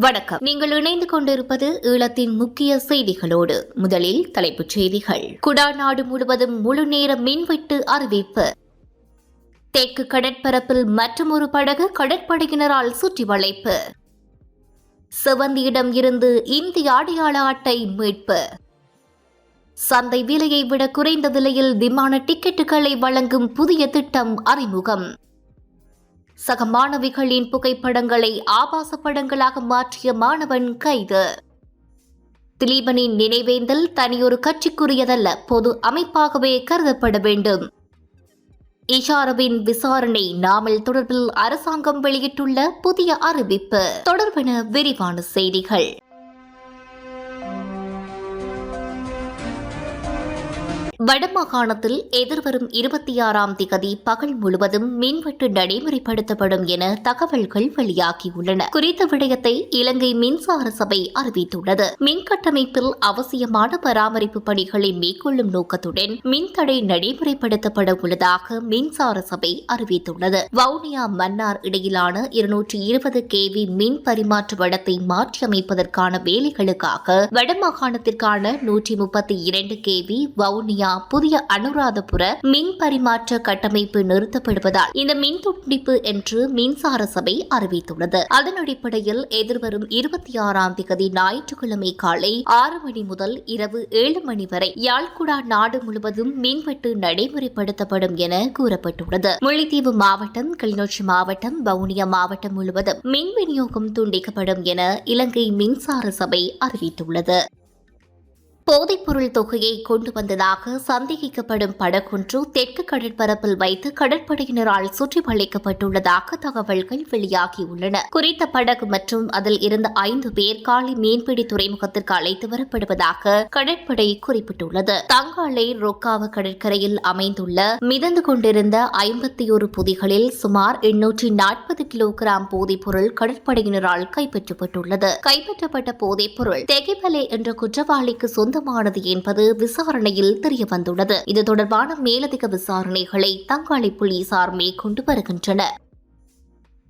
வணக்கம். நீங்கள் இணைந்து கொண்டிருப்பது ஈழத்தின் முக்கிய செய்திகளோடு. முதலில் தலைப்புச் செய்திகள். குடா நாடு முழுவதும் முழு நேர மின்வெட்டு அறிவிப்பு. தெற்கு கடற்பரப்பில் மற்றொரு படகு கடற்படையினரால் சுற்றி வளைப்பு. சிவந்தியிடம் இருந்து இந்திய அடையாள அட்டை மீட்பு. சந்தை விலையை விட குறைந்த விலையில் விமான டிக்கெட்டுகளை வழங்கும் புதிய திட்டம் அறிமுகம். சக மாணவிகளின் புகைப்படங்களை ஆபாச படங்களாக மாற்றிய மாணவன் கைது. திலீபனின் நினைவேந்தல் தனியொரு கட்சிக்குரியதல்ல பொது அமைப்பாகவே கருதப்பட வேண்டும். இஷாரவின் விசாரணை நாமல் தொடர்பில் அரசாங்கம் வெளியிட்டுள்ள புதிய அறிவிப்பு. தொடர்பென விரிவான செய்திகள். வடமாகாணத்தில் எதிர்வரும் இருபத்தி ஆறாம் திகதி பகல் முழுவதும் மின்வெட்டு நடைமுறைப்படுத்தப்படும் என தகவல்கள் வெளியாகியுள்ளன. குறித்த விடயத்தை இலங்கை மின்சார சபை அறிவித்துள்ளது. மின் கட்டமைப்பில் அவசியமான பராமரிப்பு பணிகளை மேற்கொள்ளும் நோக்கத்துடன் மின்தடை நடைமுறைப்படுத்தப்பட உள்ளதாக மின்சார சபை அறிவித்துள்ளது. வவுனியா மன்னார் இடையிலான இருநூற்றி இருபது கேவி மின் பரிமாற்று வடத்தை மாற்றியமைப்பதற்கான வேலைகளுக்காக வடமாகாணத்திற்கான நூற்றி முப்பத்தி இரண்டு கேவி வவுனியா புதிய அனுராதபுர மின் பரிமாற்ற கட்டமைப்பு நிறுத்தப்படுவதால் இந்த மின் துண்டிப்பு என்று மின்சார சபை அறிவித்துள்ளது. அதன் அடிப்படையில் எதிர்வரும் இருபத்தி ஆறாம் தேதி ஞாயிற்றுக்கிழமை காலை ஆறு மணி முதல் இரவு ஏழு மணி வரை யாழ்குடா நாடு முழுவதும் மின்வெட்டு நடைமுறைப்படுத்தப்படும் என கூறப்பட்டுள்ளது. முல்லைத்தீவு மாவட்டம் கிளிநொச்சி மாவட்டம் வவுனியா மாவட்டம் முழுவதும் மின் விநியோகம் துண்டிக்கப்படும் என இலங்கை மின்சார சபை அறிவித்துள்ளது. போதைப்பொருள் தொகையை கொண்டு வந்ததாக சந்தேகிக்கப்படும் படகொன்று தெற்கு கடற்பரப்பில் வைத்து கடற்படையினரால் சுற்றி வளைக்கப்பட்டுள்ளதாக தகவல்கள் வெளியாகியுள்ளன. குறித்த படகு மற்றும் அதில் இருந்த ஐந்து பேர் காலை மீன்பிடி துறைமுகத்திற்கு அழைத்து வரப்படுவதாக கடற்படை குறிப்பிட்டுள்ளது. தங்காலை ரொக்காவ கடற்கரையில் அமைந்துள்ள மிதந்து கொண்டிருந்த ஐம்பத்தி ஒரு புதிகளில் சுமார் எண்ணூற்றி நாற்பது கிலோகிராம் போதைப்பொருள் கடற்படையினரால் கைப்பற்றப்பட்டுள்ளது. கைப்பற்றப்பட்ட போதைப்பொருள் தெகிபலே என்ற குற்றவாளிக்கு சொந்த சொந்தமானது என்பது விசாரணையில் தெரியவந்துள்ளது. இது தொடர்பான மேலதிக விசாரணைகளை தங்காளி போலீசார் மேற்கொண்டு வருகின்றனர்.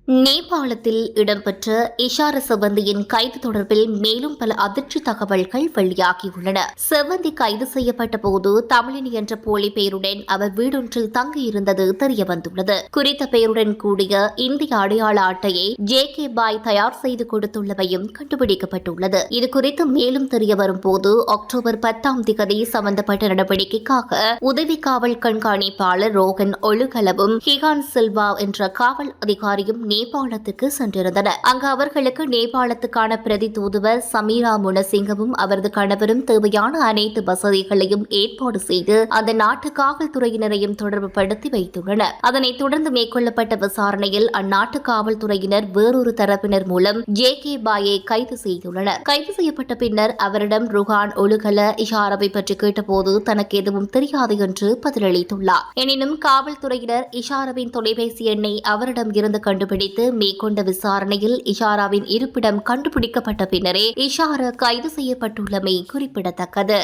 நேபாளத்தில் இடம்பெற்ற இஷார செவந்தியின் கைது தொடர்பில் மேலும் பல அதிர்ச்சி தகவல்கள் வெளியாகியுள்ளன. செவந்தி கைது செய்யப்பட்ட போது தமிழினி என்ற போலி பெயருடன் அவர் வீடொன்றில் தங்கியிருந்தது தெரியவந்துள்ளது. குறித்த பெயருடன் கூடிய இந்திய அடையாள அட்டையை ஜே கே பாய் தயார் செய்து கொடுத்துள்ளவையும் கண்டுபிடிக்கப்பட்டுள்ளது. இது குறித்து மேலும் தெரியவரும் போது அக்டோபர் பத்தாம் திகதி சம்பந்தப்பட்ட நடவடிக்கைக்காக உதவி காவல் கண்காணிப்பாளர் ரோகன் ஒழுகலவும் ஹிகான் சில்வா என்ற காவல் அதிகாரியும் நேபாளத்துக்கு சென்றிருந்தனர். அங்கு அவர்களுக்கு நேபாளத்துக்கான பிரதி தூதுவர் சமீரா முனசிங்கவும் அவரது கணவரும் தேவையான அனைத்து வசதிகளையும் ஏற்பாடு செய்து அந்த நாட்டு காவல்துறையினரையும் தொடர்புபடுத்தி வைத்துள்ளனர். அதனைத் தொடர்ந்து மேற்கொள்ளப்பட்ட விசாரணையில் அந்நாட்டு காவல்துறையினர் வேறொரு தரப்பினர் மூலம் ஜே கே பாயை கைது செய்துள்ளனர். கைது செய்யப்பட்ட பின்னர் அவரிடம் ருஹான் ஒழுகல இஷாரவை பற்றி கேட்டபோது தனக்கு எதுவும் தெரியாது என்று பதிலளித்துள்ளார். எனினும் காவல்துறையினர் இஷாரவின் தொலைபேசி எண்ணை அவரிடம் இருந்து கண்டுபிடித்து குறித்து மேற்கொண்ட விசாரணையில் இஷாராவின் இருப்பிடம் கண்டுபிடிக்கப்பட்ட பின்னரே இஷாரா கைது செய்யப்பட்டுள்ளமை குறிப்பிடத்தக்கது.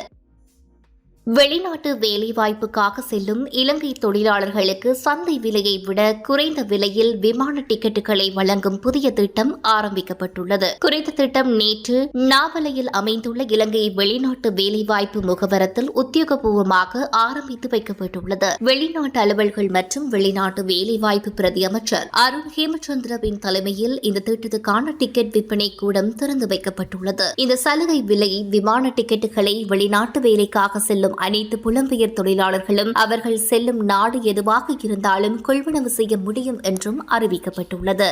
வெளிநாட்டு வேலைவாய்ப்புக்காக செல்லும் இலங்கை தொழிலாளர்களுக்கு சந்தை விலையை விட குறைந்த விலையில் விமான டிக்கெட்டுகளை வழங்கும் புதிய திட்டம் ஆரம்பிக்கப்பட்டுள்ளது. குறித்த திட்டம் நேற்று நாவலையில் அமைந்துள்ள இலங்கை வெளிநாட்டு வேலைவாய்ப்பு முகவரத்தில் உத்தியோகபூர்வமாக ஆரம்பித்து வைக்கப்பட்டுள்ளது. வெளிநாட்டு அலுவல்கள் மற்றும் வெளிநாட்டு வேலைவாய்ப்பு பிரதி அமைச்சர் அருண் ஹேமச்சந்திரவின் தலைமையில் இந்த திட்டத்துக்கான டிக்கெட் விற்பனை கூடம் திறந்து வைக்கப்பட்டுள்ளது. இந்த சலுகை விலை விமான டிக்கெட்டுகளை வெளிநாட்டு வேலைக்காக செல்லும் அனைத்து புலம்பெயர் தொழிலாளர்களும் அவர்கள் செல்லும் நாடு எதுவாக இருந்தாலும் கொள்வனவு செய்ய முடியும் என்றும் அறிவிக்கப்பட்டுள்ளது.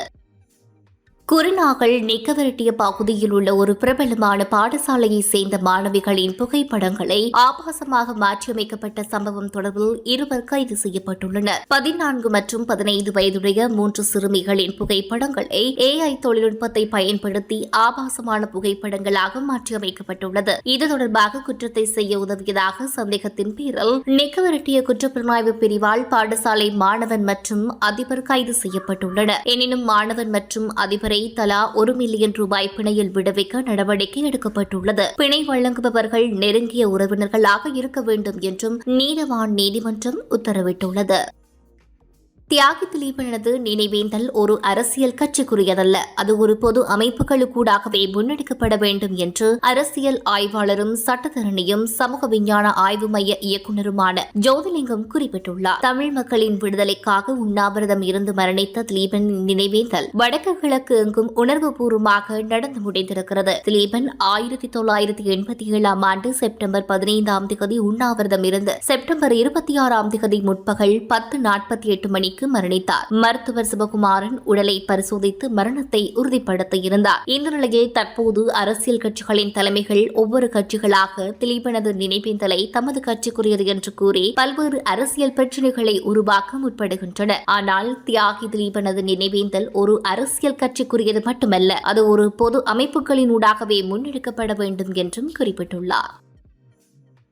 குருநாகல் நிக்கவரட்டிய பகுதியில் உள்ள ஒரு பிரபலமான பாடசாலையை சேர்ந்த மாணவிகளின் புகைப்படங்களை ஆபாசமாக மாற்றியமைக்கப்பட்ட சம்பவம் தொடர்பில் இருவர் கைது செய்யப்பட்டுள்ளனர். பதினான்கு மற்றும் பதினைந்து வயதுடைய மூன்று சிறுமிகளின் புகைப்படங்களை ஏஐ தொழில்நுட்பத்தை பயன்படுத்தி ஆபாசமான புகைப்படங்களாக மாற்றியமைக்கப்பட்டுள்ளது. இது தொடர்பாக குற்றத்தை செய்ய உதவியதாக சந்தேகத்தின் பேரில் நிக்கவரட்டிய குற்றப்புலனாய்வு பிரிவால் பாடசாலை மாணவன் மற்றும் அதிபர் கைது செய்யப்பட்டுள்ளனர். எனினும் மாணவன் மற்றும் அதிபரை வரை தலா ஒரு மில்லியன் ரூபாய் பிணையில் விடுவிக்க நடவடிக்கை எடுக்கப்பட்டுள்ளது. பிணை வழங்குபவர்கள் நெருங்கிய உறவினர்களாக இருக்க வேண்டும் என்றும் நீதவான் நீதிமன்றம் உத்தரவிட்டுள்ளது. தியாகி திலீபனது நினைவேந்தல் ஒரு அரசியல் கட்சிக்குரியதல்ல. அது ஒரு பொது அமைப்புகளுக்கூடாகவே முன்னெடுக்கப்பட வேண்டும் என்று அரசியல் ஆய்வாளரும் சட்டத்தரணியும் சமூக விஞ்ஞான ஆய்வு மைய இயக்குநருமான ஜோதிலிங்கம் குறிப்பிட்டுள்ளார். தமிழ் மக்களின் விடுதலைக்காக உண்ணாவிரதம் இருந்து மரணித்த திலீபன் நினைவேந்தல் வடக்கு கிழக்கு எங்கும் உணர்வுபூர்வமாக நடந்து முடிந்திருக்கிறது. திலீபன் ஆயிரத்தி தொள்ளாயிரத்தி எண்பத்தி ஏழாம் ஆண்டு செப்டம்பர் பதினைந்தாம் திகதி உண்ணாவிரதம் இருந்து செப்டம்பர் இருபத்தி ஆறாம் திகதி முற்பகல் பத்து நாற்பத்தி எட்டு மணிக்கு மரணித்தார். மருத்துவர் சிவகுமாரன் உடலை பரிசோதித்து மரணத்தை உறுதிப்படுத்த இருந்தார். இந்த நிலையில் தற்போது அரசியல் கட்சிகளின் தலைமைகள் ஒவ்வொரு கட்சிகளாக திலீபனது நினைவேந்தலை தமது கட்சிக்குரியது என்று கூறி பல்வேறு அரசியல் பிரச்சனைகளை உருவாக்க முற்படுகின்றன ஆனால் தியாகி திலீபனது நினைவேந்தல் ஒரு அரசியல் கட்சிக்குரியது மட்டுமல்ல அது ஒரு பொது அமைப்புகளின் ஊடாகவே முன்னெடுக்கப்பட வேண்டும் என்றும் குறிப்பிட்டுள்ளார்.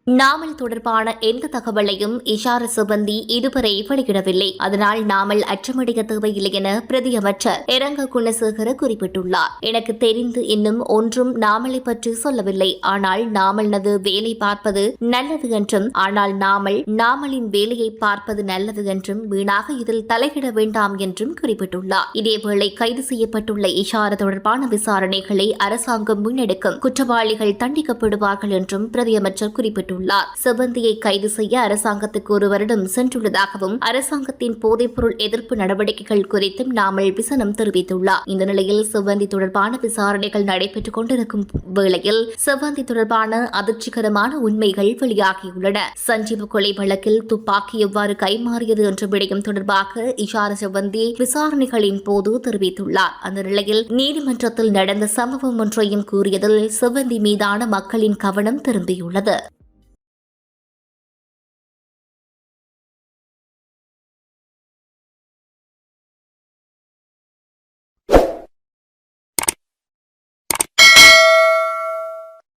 நாமல் தொடர்பான எந்த தகவலையும் இஷார சிபந்தி இதுவரை வெளியிடவில்லை. அதனால் நாமல் அச்சமடைய தேவையில்லை என பிரதியமைச்சர் இரங்க குணசேகர குறிப்பிட்டுள்ளார். எனக்கு தெரிந்து இன்னும் ஒன்றும் நாமலை பற்றி சொல்லவில்லை. ஆனால் நாமல்னது வேலை பார்ப்பது நல்லது என்றும் ஆனால் நாமல் நாமலின் வேலையை பார்ப்பது நல்லது என்றும் வீணாக இதில் தலையிட வேண்டாம் என்றும் குறிப்பிட்டுள்ளார். இதேவேளை கைது செய்யப்பட்டுள்ள இஷார தொடர்பான விசாரணைகளை அரசாங்கம் முன்னெடுக்கும். குற்றவாளிகள் தண்டிக்கப்படுவார்கள் என்றும் பிரதியமைச்சர் குறிப்பிட்டுள்ளார். சிபந்தியை கைது செய்ய அரசாங்கத்துக்கு ஒரு வருடம் சென்றுள்ளதாகவும் அரசாங்கத்தின் போதைப்பொருள் எதிர்ப்பு நடவடிக்கைகள் குறித்தும் நாமல் விசனம் தெரிவித்துள்ளார். இந்த நிலையில் செவ்வந்தி தொடர்பான விசாரணைகள் நடைபெற்றுக் கொண்டிருக்கும் வேளையில் செவ்வந்தி தொடர்பான அதிர்ச்சிகரமான உண்மைகள் வெளியாகியுள்ளன. சஞ்சீவ கொலை வழக்கில் துப்பாக்கி எவ்வாறு கைமாறியது என்ற விடயம் தொடர்பாக இஷார செவ்வந்தி விசாரணைகளின் போது தெரிவித்துள்ளார். அந்த நிலையில் நீதிமன்றத்தில் நடந்த சம்பவம் ஒன்றையும் கூறியதில் செவ்வந்தி மீதான மக்களின் கவனம் திரும்பியுள்ளது.